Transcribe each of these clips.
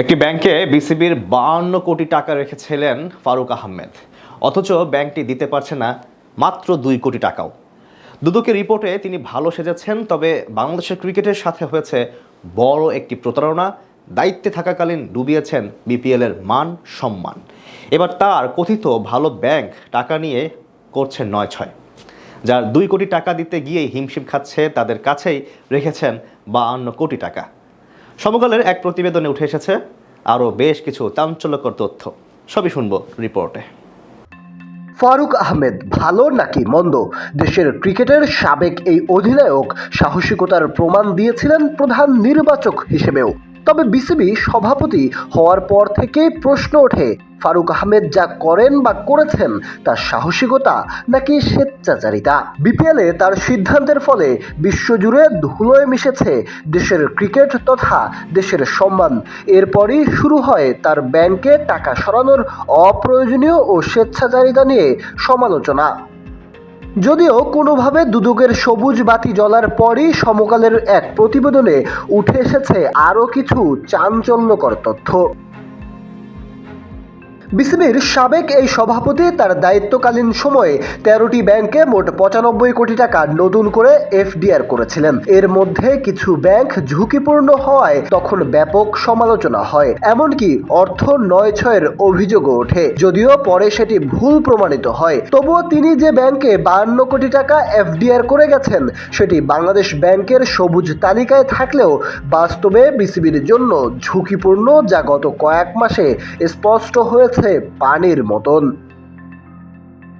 একটি ব্যাংকে বিসিবির বাহান্ন কোটি টাকা রেখেছিলেন ফারুক আহমেদ। অথচ ব্যাংকটি দিতে পারছে না মাত্র দুই কোটি টাকাও। দুদকের রিপোর্টে তিনি ভালো সেজেছেন, তবে বাংলাদেশের ক্রিকেটের সাথে হয়েছে বড় একটি প্রতারণা। দায়িত্বে থাকাকালীন ডুবিয়েছেন বিপিএলের মান সম্মান। এবার তার কথিত ভালো ব্যাংক টাকা নিয়ে করছে নয় ছয় যার দুই কোটি টাকা দিতে গিয়েই হিমশিম খাচ্ছে, তাদের কাছেই রেখেছেন বাহান্ন কোটি টাকা। সমকালের এক প্রতিবেদনে উঠে এসেছে আরও বেশ কিছু চাঞ্চল্যকর তথ্য। সবই শুনব রিপোর্টে। ফারুক আহমেদ, ভালো নাকি মন্দ? দেশের ক্রিকেটের সাবেক এই অধিনায়ক সাহসিকতার প্রমাণ দিয়েছিলেন প্রধান নির্বাচক হিসেবেও। তবে বিসিবি সভাপতি হওয়ার পর থেকে প্রশ্ন ওঠে ফারুক আহমেদ যা করেন বা করেছেন তার সাহসিকতা নাকি স্বেচ্ছাচারিতা? বিপিএলে তার সিদ্ধান্তের ফলে বিশ্বজুড়ে ধুলোয় মিশেছে দেশের ক্রিকেট তথা দেশের সম্মান। এরপরই শুরু হয় তার ব্যাংকে টাকা সরানোর অপ্রয়োজনীয় ও স্বেচ্ছাচারিতা নিয়ে সমালোচনা। যদিও কোনোভাবে দুদকের সবুজ বাতি জ্বলার পরই সমকালের এক প্রতিবেদনে উঠে এসেছে আরও কিছু চাঞ্চল্যকর তথ্য। বিসিবির সাবেক এই সভাপতি তার দায়িত্বকালীন সময়ে তেরোটি ব্যাংকে মোট পঁচানব্বই কোটি টাকা নতুন করে এফডিআর করেছিলেন। এর মধ্যে কিছু ব্যাংক ঝুঁকিপূর্ণ হওয়ায় তখন ব্যাপক সমালোচনা হয়। এমনকি অর্থ নয় ছয়ের অভিযোগও ওঠে। যদিও পরে সেটি ভুল প্রমাণিত হয়। তবুও তিনি যে ব্যাংকে বাহান্ন কোটি টাকা এফডিআর করে গেছেন, সেটি বাংলাদেশ ব্যাংকের সবুজ তালিকায় থাকলেও বাস্তবে বিসিবির জন্য ঝুঁকিপূর্ণ যা গত কয়েক মাসে স্পষ্ট হয়েছে। পানির মতন।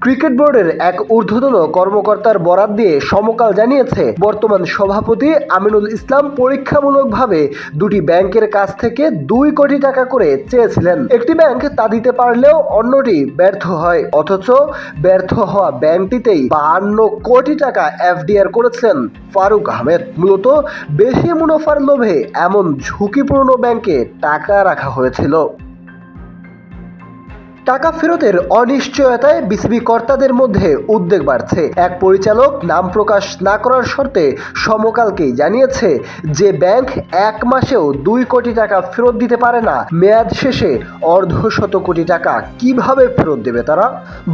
ক্রিকেট বোর্ডের এক ঊর্ধ্বতন কর্মকর্তার বরাত দিয়ে সমকাল জানিয়েছে, বর্তমান সভাপতি আমিনুল ইসলাম পরীক্ষামূলকভাবে দুটি ব্যাংকের কাছ থেকে দুই কোটি টাকা করে চেয়েছিলেন। একটি ব্যাংক তা দিতে পারলেও অন্যটি ব্যর্থ হয়, অথচ ব্যর্থ হওয়া ব্যাংকটিতেই বাহান্ন কোটি টাকা এফডিআর করেছিলেন ফারুক আহমেদ। মূলত বেশি মুনাফার লোভে এমন ঝুঁকিপূর্ণ ব্যাংকে টাকা রাখা হয়েছিল। টাকা ফেরতের অনিশ্চয়তায় বিসিবি কর্তাদের মধ্যে উদ্বেগ বাড়ছে। এক পরিচালক নাম প্রকাশ না করার শর্তে সমকালকেই জানিয়েছে যে ব্যাংক এক মাসেও দুই কোটি টাকা ফেরত দিতে পারে না। মেয়াদ শেষে অর্ধশত কোটি টাকা কীভাবে ফেরত দেবে তারা?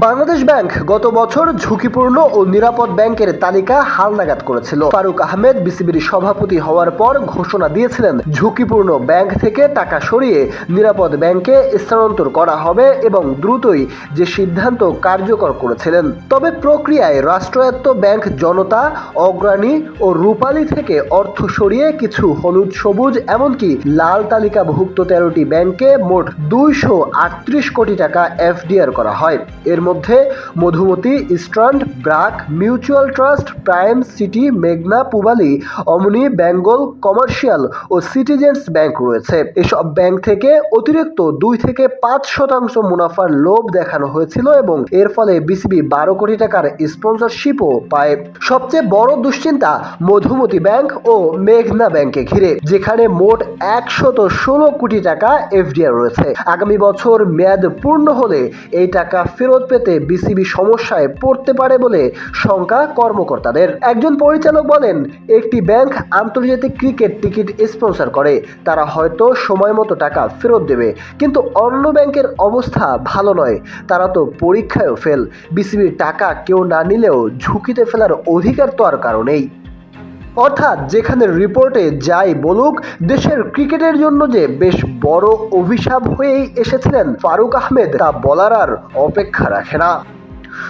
বাংলাদেশ ব্যাংক গত বছর ঝুঁকিপূর্ণ ও নিরাপদ ব্যাংকের তালিকা হালনাগাদ করেছিল। ফারুক আহমেদ বিসিবির সভাপতি হওয়ার পর ঘোষণা দিয়েছিলেন, ঝুঁকিপূর্ণ ব্যাংক থেকে টাকা সরিয়ে নিরাপদ ব্যাংকে স্থানান্তর করা হবে এবং দ্রুতই যে সিদ্ধান্ত কার্যকর করেছিলেন। তবে প্রক্রিয়ায় রাষ্ট্রায়ত্ত ব্যাংক জনতা, অগ্রণী ও রূপালী থেকে অর্থ সরিয়ে কিছু হলুদ সবুজ এমনকি লাল তালিকাভুক্ত তেরোটি ব্যাংকে মোট দুইশো আটত্রিশ কোটি টাকা এফডিআর করা হয়। এর মধ্যে Madhumati Eastern BRAC, Mutual Trust, Prime, City, মেঘনা, পুবালি, অমনি, বেঙ্গল, কমার্শিয়াল ও সিটিজেন্স ব্যাংক রয়েছে। এসব ব্যাংক থেকে অতিরিক্ত দুই থেকে পাঁচ শতাংশ মুনাফার লোভ দেখানো হয়েছিল এবং এর ফলে বিসিবি বারো কোটি টাকার স্পন্সরশিপও পায়। সবচেয়ে বড় দুশ্চিন্তা মধুমতি ব্যাংক ও মেঘনা ব্যাংকে ঘিরে, যেখানে মোট একশত ষোলো কোটি টাকা এফডিআর রয়েছে। আগামী বছর মেয়াদ পূর্ণ হলে এই টাকা ফেরত পেতে বিসিবি সমস্যায় পড়তে পারে বলে শঙ্কা কর্মকর্তাদের। একজন পরিচালক বলেন, একটি ব্যাংক আন্তর্জাতিক ক্রিকেট টিকিট স্পন্সর করে। তারা হয়তো সময় মতো টাকা ফেরত দেবে, কিন্তু অন্য ব্যাংকের অবস্থা ভালো নয়। তারা তো পরীক্ষায়ও ফেল বিসিবির টাকা কেউ না নিলেও ঝুঁকিতে ফেলার অধিকার তো আর কারণেই অর্থাৎ যেখানে রিপোর্টে যাই বলুক, দেশের ক্রিকেটের জন্য যে বেশ বড় অভিশাপ হয়েই এসেছিলেন ফারুক আহমেদ, তা বলার আর অপেক্ষা রাখে না।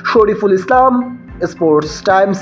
Shariful Islam, Sports Times.